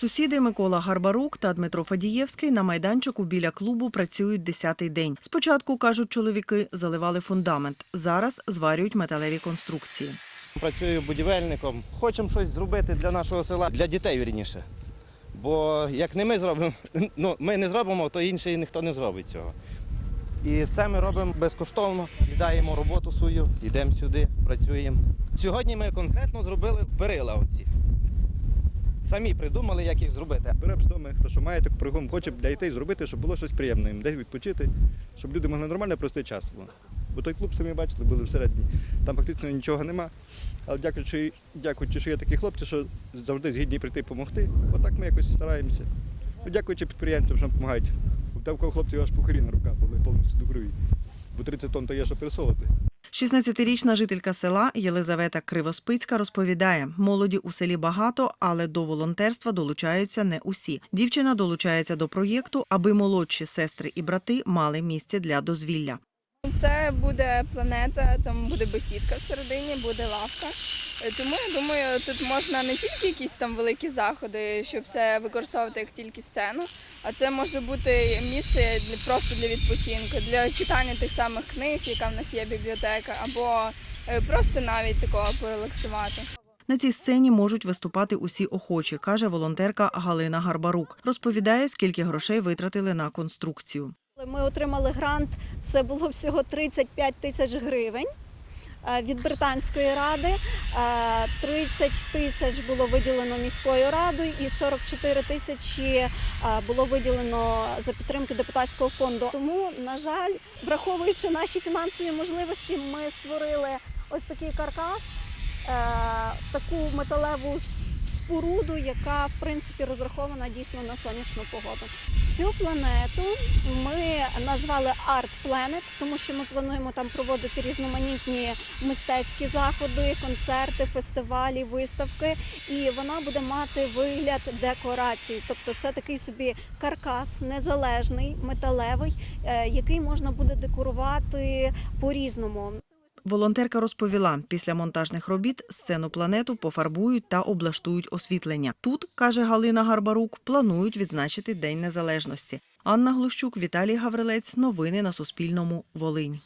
Сусіди Микола Гарбарук та Дмитро Фадієвський на майданчику біля клубу працюють десятий день. Спочатку кажуть чоловіки, заливали фундамент. Зараз зварюють металеві конструкції. Працюю будівельником. Хочемо щось зробити для нашого села, для дітей вірніше. Бо як не ми зробимо, ну ми не зробимо, то інший ніхто не зробить цього. І це ми робимо безкоштовно, віддаємо роботу свою, йдемо сюди, працюємо. Сьогодні ми конкретно зробили перила оці. Самі придумали, як їх зробити. Беремо з дому, хто що має таку програму, хоче для дітей зробити, щоб було щось приємне їм, десь відпочити, щоб люди могли нормально провести час. Бо- той клуб, самі бачили, були всередині. Там фактично нічого нема. Але дякуючи, дякуючи, що є такі хлопці, що завжди згідні прийти допомогти. Отак ми якось стараємося. Ну, дякуючи підприємцям, що нам допомагають. У кого хлопців аж пухарі на руках були повністю до крові. Бо 30 тонн то є, що пересовувати. 16-річна жителька села Єлизавета Кривоспицька розповідає, молоді у селі багато, але до волонтерства долучаються не усі. Дівчина долучається до проєкту, аби молодші сестри і брати мали місце для дозвілля. Це буде планета, там буде бесідка всередині, буде лавка. Е, Тому я думаю, тут можна не тільки якісь там великі заходи, щоб це використовувати як тільки сцену, а це може бути місце для просто для відпочинку, для читання тих самих книг, яка в нас є бібліотека, або е, просто навіть такого порелаксувати. На цій сцені можуть виступати усі охочі, каже волонтерка Галина Гарбарук. Розповідає, скільки грошей витратили на конструкцію. Ми отримали грант, це було всього 35 тисяч гривень е, від Британської ради. Е, 30 тисяч було виділено міською радою і 44 тисячі е, було виділено за підтримки депутатського фонду. Тому, на жаль, враховуючи наші фінансові можливості, ми створили ось такий каркас, е, таку металеву споруду, яка в принципі розрахована дійсно на сонячну погоду. Цю планету ми назвали Art Planet, тому що ми плануємо там проводити різноманітні мистецькі заходи, концерти, фестивалі, виставки. І вона буде мати вигляд декорації. Тобто це такий собі каркас незалежний, металевий, е, який можна буде декорувати по-різному. Волонтерка розповіла, після монтажних робіт сцену планету пофарбують та облаштують освітлення. Тут, каже Галина Гарбарук, планують відзначити День Незалежності. Анна Глущук, Віталій Гаврилець. Новини на Суспільному. Волинь.